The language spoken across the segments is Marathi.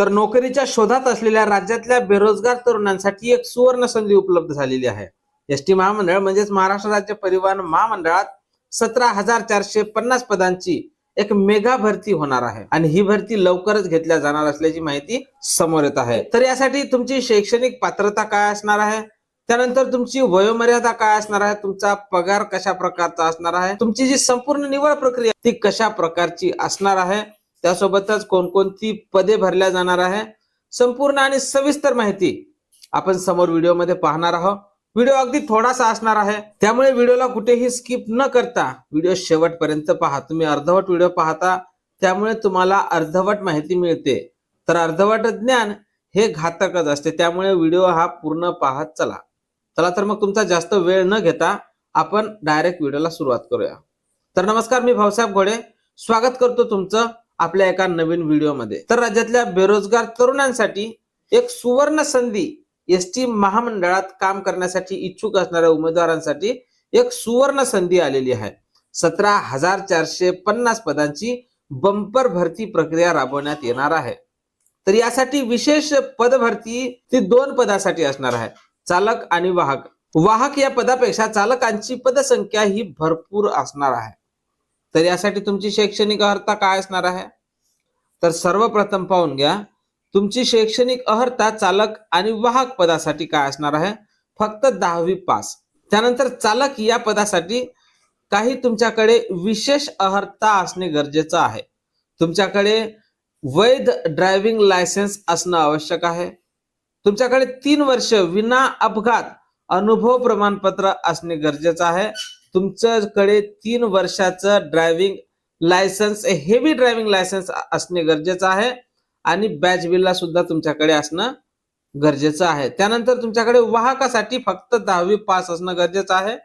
तर नोकरीच्या शोधात असलेल्या राज्यातल्या बेरोजगार तरुणांसाठी एक सुवर्ण संधी उपलब्ध झालेली आहे. एस टी महामंडळ म्हणजेच महाराष्ट्र राज्य परिवहन महामंडळात सतरा हजार चारशे पन्नास पदांची एक मेगा भरती होणार आहे. आणि ही भरती लवकरच घेतल्या जाणार असल्याची माहिती समोर येत आहे. तर यासाठी तुमची शैक्षणिक पात्रता काय असणार आहे? त्यानंतर तुमची वयोमर्यादा काय असणार आहे? तुमचा पगार कशा प्रकारचा असणार आहे? तुमची जी संपूर्ण निवड प्रक्रिया ती कशा प्रकारची असणार आहे? त्यासोबतच कोणकोणती पदे भरल्या जाणार आहे संपूर्ण आणि सविस्तर माहिती आपण समोर व्हिडिओमध्ये पाहणार आहोत. व्हिडिओ अगदी थोडासा असणार आहे त्यामुळे व्हिडिओला कुठेही स्किप न करता व्हिडिओ शेवटपर्यंत पहा. तुम्ही अर्धवट व्हिडिओ पाहता त्यामुळे तुम्हाला अर्धवट माहिती मिळते. तर अर्धवट ज्ञान हे घातकच असते त्यामुळे व्हिडिओ हा पूर्ण पाहत चला. चला तर मग तुमचा जास्त वेळ न घेता आपण डायरेक्ट व्हिडिओला सुरुवात करूया. तर नमस्कार मी भाऊसाहेब घोडे. स्वागत करतो तुमचं आपल्या एका नवीन व्हिडिओमध्ये. तर राज्यातल्या बेरोजगार तरुणांसाठी एक सुवर्ण संधी एस टी महामंडळात काम करण्यासाठी इच्छुक असणाऱ्या उमेदवारांसाठी एक सुवर्ण संधी आलेली आहे. सतरा हजार चारशे पन्नास पदांची बंपर भरती प्रक्रिया राबवण्यात येणार आहे. तर यासाठी विशेष पद भरती ती दोन पदासाठी असणार आहे चालक आणि वाहक. वाहक या पदापेक्षा चालकांची पदसंख्या ही भरपूर असणार आहे. तर यासाठी तुमची शैक्षणिक अर्हता काय असणार आहे? तर सर्वप्रथम पाहून घ्या. तुमची शैक्षणिक अर्हता चालक आणि वाहक पदासाठी काय असणार आहे? फक्त दहावी पास. त्यानंतर चालक या पदासाठी काही तुमच्याकडे विशेष अर्हता असणे गरजेचं आहे. तुमच्याकडे वैध ड्रायव्हिंग लायसन्स असणं आवश्यक आहे. तुमच्याकडे तीन वर्ष विना अपघात अनुभव प्रमाणपत्र असणे गरजेचं आहे. तुमच्याकडे तीन वर्षाचं driving licence heavy driving licence असणे गरजेचं आहे आणि बॅच बिलला सुद्धा तुमच्याकडे असणं गरजेचं आहे. त्यानंतर तुमच्याकडे वाहकासाठी फक्त दहावी पास असणं गरजेचं आहे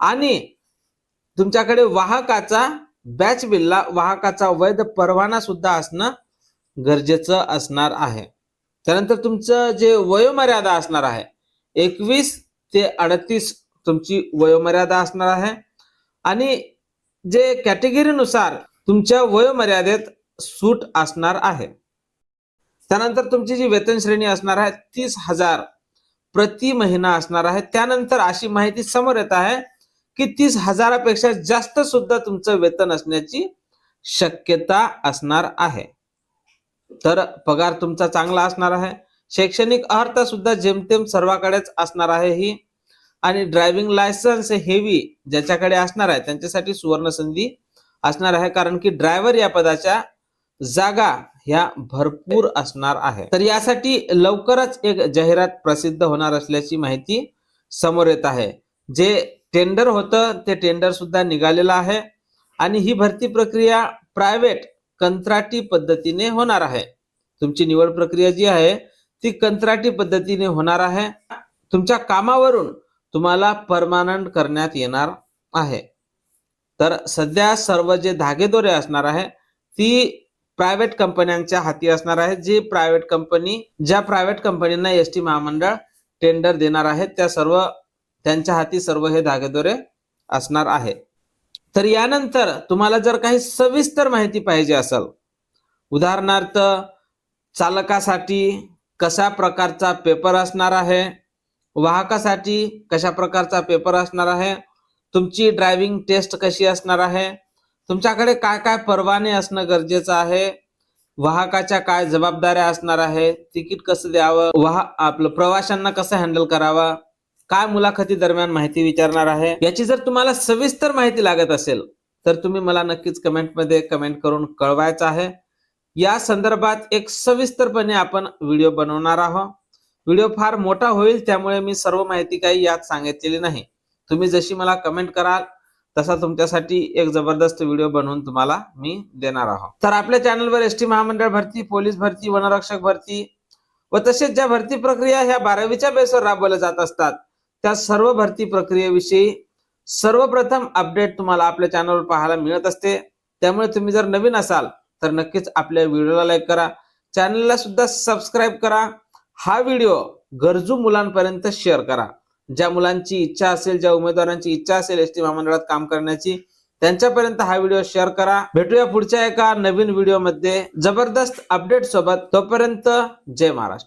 आणि तुमच्याकडे वाहकाचा बॅच बिलला वाहकाचा वैध परवाना सुद्धा असणं गरजेचं असणार आहे. त्यानंतर तुमचं जे वयोमर्यादा असणार आहे एकवीस ते अडतीस तुमची वयोमर्यादा असणार आहे. आणि जे कॅटेगरीनुसार तुमच्या वयोमर्यादेत सूट असणार आहे. त्यानंतर तुमची जी वेतन श्रेणी असणार आहे तीस हजार प्रति महिना असणार आहे. त्यानंतर अशी माहिती समोर येत आहे की तीस हजारापेक्षा जास्त सुद्धा तुमचं वेतन असण्याची शक्यता असणार आहे. तर पगार तुमचा चांगला असणार आहे. शैक्षणिक अर्हता सुद्धा जेमतेम सर्वाकडेच असणार आहे ही आणि ड्रायव्हिंग लायसन्स हेवी ज्याच्याकडे असणार आहे त्यांच्यासाठी सुवर्ण संधी असणार आहे. कारण की ड्रायव्हर या पदाच्या जागा ह्या भरपूर असणार आहे. तर यासाठी लवकरच एक जाहिरात प्रसिद्ध होणार असल्याची माहिती समोर येत आहे. जे टेंडर होतं ते टेंडर सुद्धा निघालेलं आहे. आणि ही भरती प्रक्रिया प्रायव्हेट कंत्राटी पद्धतीने होणार आहे. तुमची निवड प्रक्रिया जी आहे ती कंत्राटी पद्धतीने होणार आहे. तुमच्या कामावरून तुम्हाला परमानंट करण्यात येणार आहे. तर सध्या सर्व जे धागेदोरे असणार आहे ती प्रायव्हेट कंपन्यांच्या हाती असणार आहे जी प्रायव्हेट कंपनी ज्या प्रायव्हेट कंपनींना एस टी महामंडळ टेंडर देणार आहे त्या सर्व त्यांच्या हाती सर्व हे धागेदोरे असणार आहे. तर यानंतर तुम्हाला जर काही सविस्तर माहिती पाहिजे असेल उदाहरणार्थ चालकासाठी कशा प्रकारचा पेपर असणार आहे वाहकासाठी कशा प्रकारचा पेपर असणार आहे? तुमची ड्रायव्हिंग टेस्ट कशी असणार आहे? तुमच्याकडे काय काय परवाने असणं गरजेचं आहे? वाहकाच्या काय जबाबदाऱ्या असणार आहे? तिकीट कसं द्यावं? वाह आपलं प्रवाशांना कसं हँडल करावं? काय मुलाखती दरम्यान माहिती विचारणार आहे? याची जर तुम्हाला सविस्तर माहिती लागत असेल तर तुम्ही मला नक्कीच कमेंटमध्ये कमेंट करून कळवायचं आहे. या संदर्भात एक सविस्तरपणे आपण व्हिडिओ बनवणार आहोत. व्हिडिओ फार मोठा होईल त्यामुळे मी सर्व माहिती काही यात सांगितलेली नाही. तुम्ही जशी मला कमेंट कराल तसा तुमच्यासाठी एक जबरदस्त व्हिडिओ बनवून तुम्हाला मी देणार आहोत. तर आपल्या चॅनलवर एस टी महामंडळ भरती पोलीस भरती वनरक्षक भरती व तसेच ज्या भरती प्रक्रिया ह्या बारावीच्या बेसवर राबवल्या जात असतात त्या सर्व भरती प्रक्रियेविषयी सर्वप्रथम अपडेट तुम्हाला आपल्या चॅनलवर पाहायला मिळत असते. त्यामुळे तुम्ही जर नवीन असाल तर नक्कीच आपल्या व्हिडिओला लाईक करा. चॅनलला सुद्धा सबस्क्राईब करा. हा व्हिडिओ गरजू मुलांपर्यंत शेअर करा. ज्या मुलांची इच्छा असेल ज्या उमेदवारांची इच्छा असेल एस टी महामंडळात काम करण्याची त्यांच्यापर्यंत हा व्हिडिओ शेअर करा. भेटूया पुढच्या एका नवीन व्हिडिओमध्ये जबरदस्त अपडेट सोबत तोपर्यंत जय महाराष्ट्र.